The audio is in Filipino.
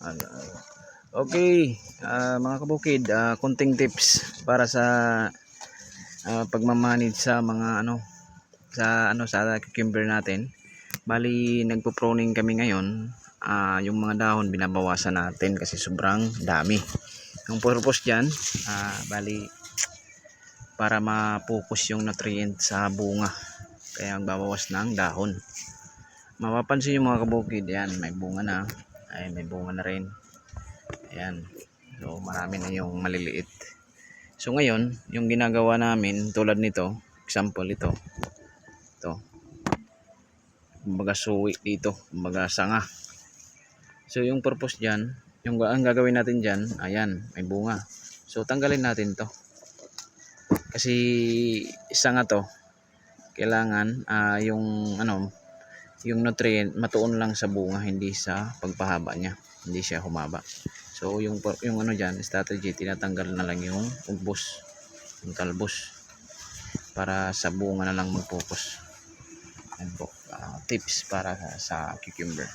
Ano, Okay, ah, mga kabukid, ah, konting tips para sa ah, pagmamanage sa mga ano sa ano sa cucumber natin. Bali, nagpo-pruning kami ngayon. Ah, yung mga dahon binabawasan natin kasi sobrang dami. Yung purpose diyan, ah, bali para ma-focus yung nutrient sa bunga. Kaya magbabawas ng dahon. Mapapansin yung mga kabukid, yan, may bunga na. Ay, may bunga na rin. Ayan. So, marami na yung maliliit. So, ngayon, yung ginagawa namin, tulad nito, example ito. Ito. Kumbaga suwi dito. Kumbaga sanga. So, yung purpose dyan, yung ang gagawin natin dyan, ayan, may bunga. So, tanggalin natin to. Kasi, sanga to, kailangan, ah, yung, ano, yung nutrient matuon lang sa bunga, hindi sa pagpahaba niya. Hindi siya humaba. So, yung, yung ano dyan, strategy, tinatanggal na lang yung ugbos, yung talbos, para sa bunga na lang mag-focus. Yan po, ah, tips para sa, sa cucumber.